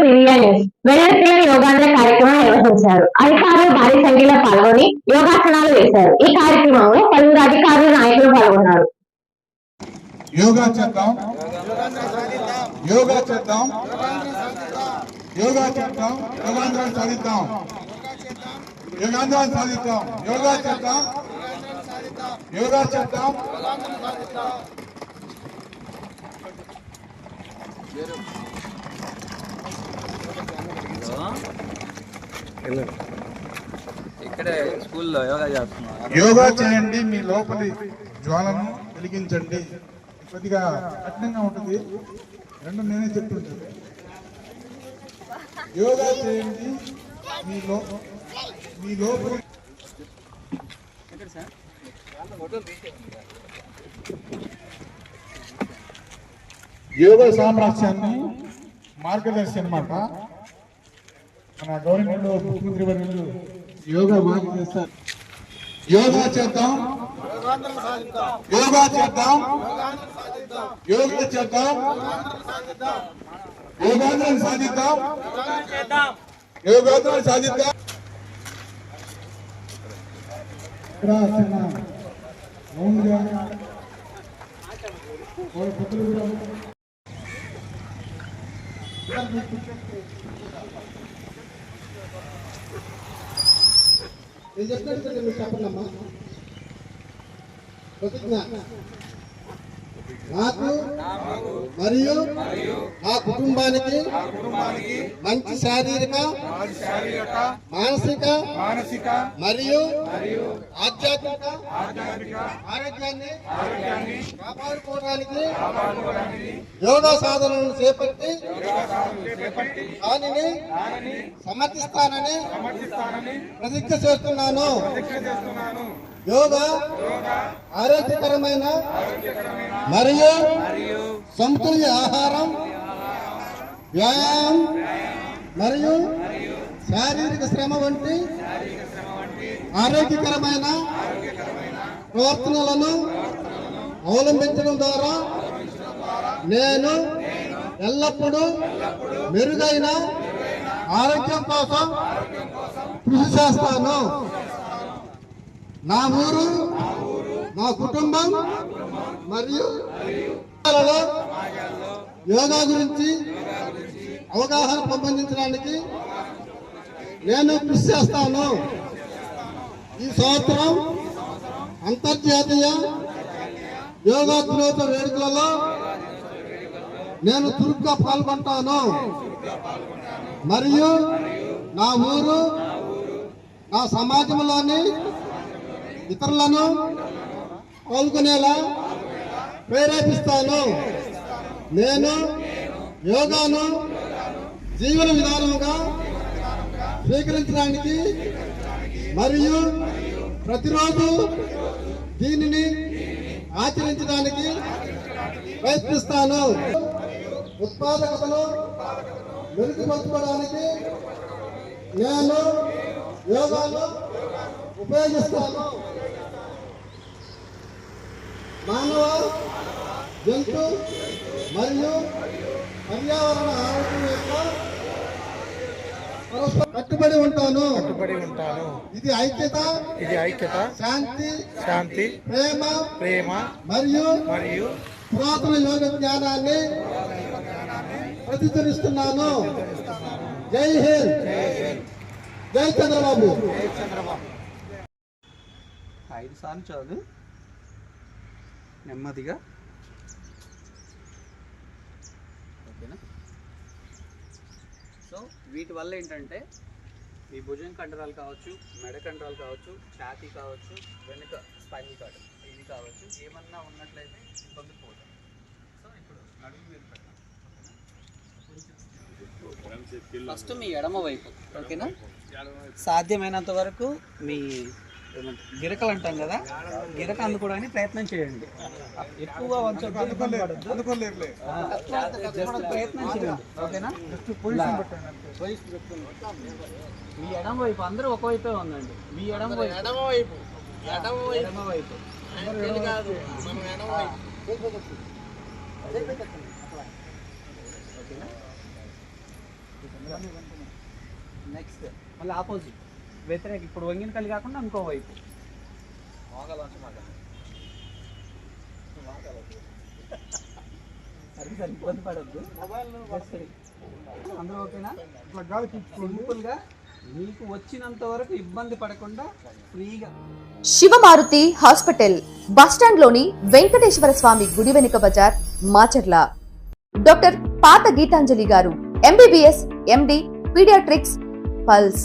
Previa news Yogandhra కార్యక్రమం నిర్వహించారు. అధికారులు భారీ సంఖ్యలో పాల్గొని యోగాసనాలు వేశారు. ఈ కార్యక్రమంలో పలువురు అధికారులు నాయకులు పాల్గొన్నారు. యోగా చేద్దాం. యోగా చేద్దాం. యోగా చేద్దాం. యోగాంధ్రాన్ని సాధిద్దాం. యోగాంధ్రాన్ని సాధిద్దాం. యోగా చేద్దాం. యోగా చేద్దాం. ఇక్కడే స్కూల్లో యోగా చేస్తున్నారు యోగా చేయండి మీ లోపలి జ్వాలను వెలిగించండి. కొద్దిగా కఠినంగా ఉంటుంది. రెండు నేనే చెప్తుంటాను. యోగా చేయండి మీ లో మీ లోపలి యోగ సామ్రాజ్యాన్ని మార్గదర్శి అన్నమాట. మన గవర్నమెంట్ ముఖ్యమంత్రి వర్యులు యోగా బాగా చేస్తారు. యోగా చేద్దాం. యోగా చేద్దాం. యోగా చేద్దాం. యోగాంధ్రాన్ని సాధిద్దాం. యోగాంధ్రాన్ని సాధిద్దాం. వాళ్ళ కూడా నేను చెప్పినట్టు మీరు చెప్పండి అమ్మా. ప్రతిజ్ఞ. నాకు మరియు నా కుటుంబానికి మంచి శారీరక మానసిక మానసిక మరియు ఆధ్యాత్మిక ఆరోగ్యాన్ని కాపాడుకోవడానికి యోగా సాధనలను చేపట్టి దానిని సమర్థిస్తానని ప్రతిజ్ఞ చేస్తున్నాను. యోగా ఆరోగ్యకరమైన మరియు సమతుల్య ఆహారం వ్యాయామం మరియు శారీరక శ్రమ వంటి ఆరోగ్యకరమైన ప్రవర్తనలను అవలంబించడం ద్వారా నేను ఎల్లప్పుడూ మెరుగైన ఆరోగ్యం కోసం కృషి చేస్తాను. నా ఊరు నా కుటుంబం మరియు యోగా గురించి అవగాహన పెంపొందించడానికి నేను కృషి చేస్తాను. ఈ సంవత్సరం అంతర్జాతీయ యోగా దినోత్సవ వేడుకలలో నేను చురుగ్గా పాల్గొంటాను. మరియు నా ఊరు నా సమాజంలోని ఇతరులను పాల్గొనేలా ప్రేరేపిస్తాను. నేను యోగాను జీవన విధానంగా స్వీకరించడానికి మరియు ప్రతిరోజు దీనిని ఆచరించడానికి ప్రయత్నిస్తాను. ఉత్పాదకతను మెరుగుపరచుకోవడానికి నేను యోగాను ఉపయోగిస్తాను మానవ జంతు మరియు పర్యావరణ ఆరోగ్యం యొక్క కట్టుబడి ఉంటాను. కట్టుబడి ఉంటాను ఇది ఐక్యత. ఇది ఐక్యత. శాంతి శాంతి ప్రేమ ప్రేమ మరియు మరియు పురాతన యోగ జ్ఞానాన్ని ప్రతిధ్వనిస్తున్నాను. జై హింద్. జై చంద్రబాబు. ఐదు సార్లు చాలు నెమ్మదిగా. ఓకేనా? సో వీటి వల్ల ఏంటంటే మీ భుజం కండరాలు కావచ్చు మెడ కండరాలు కావచ్చు ఛాతీ కావచ్చు వెనుక స్పైన్ కార్డ్ ఇది కావచ్చు ఏమన్నా ఉన్నట్లయితే ఇబ్బంది పోతాం సో ఇప్పుడు నడుము మీద పెట్టాం. ఫస్ట్ మీ ఎడమ వైపు ఓకేనా? సాధ్యమైనంత వరకు మీ గిరకలు అంటాం కదా? గిరక అందుకోవడానికి ప్రయత్నం చేయండి. ఎక్కువగా వంచొద్దు, ప్రయత్నం చేయండి ఓకేనా? మీ ఎడమ వైపు అందరూ ఒకవైపే ఉందండి. మీ ఎడమ వైపు. ఎడమ వైపు. ఎడమ వైపు. ఓకేనా? నెక్స్ట్ మళ్ళీ ఆపోజిట్. వ్యతిరేక ఇప్పుడు వంగిన కళ్ళు కాకుండా ఇంకో వైపు. పడద్దు. అందరూ ఓకేనా? ఇట్లా గాలి సింపుల్గా. మీకు వచ్చినంత వరకు ఇబ్బంది పడకుండా ఫ్రీగా. శివమారుతి హాస్పిటల్ బస్టాండ్లోని వెంకటేశ్వర స్వామి గుడి వెనుక బజార్ మాచర్ల. డాక్టర్ పాత గీతాంజలి గారు ఎంబీబీఎస్ ఎండి పీడియాట్రిక్స్ పల్స్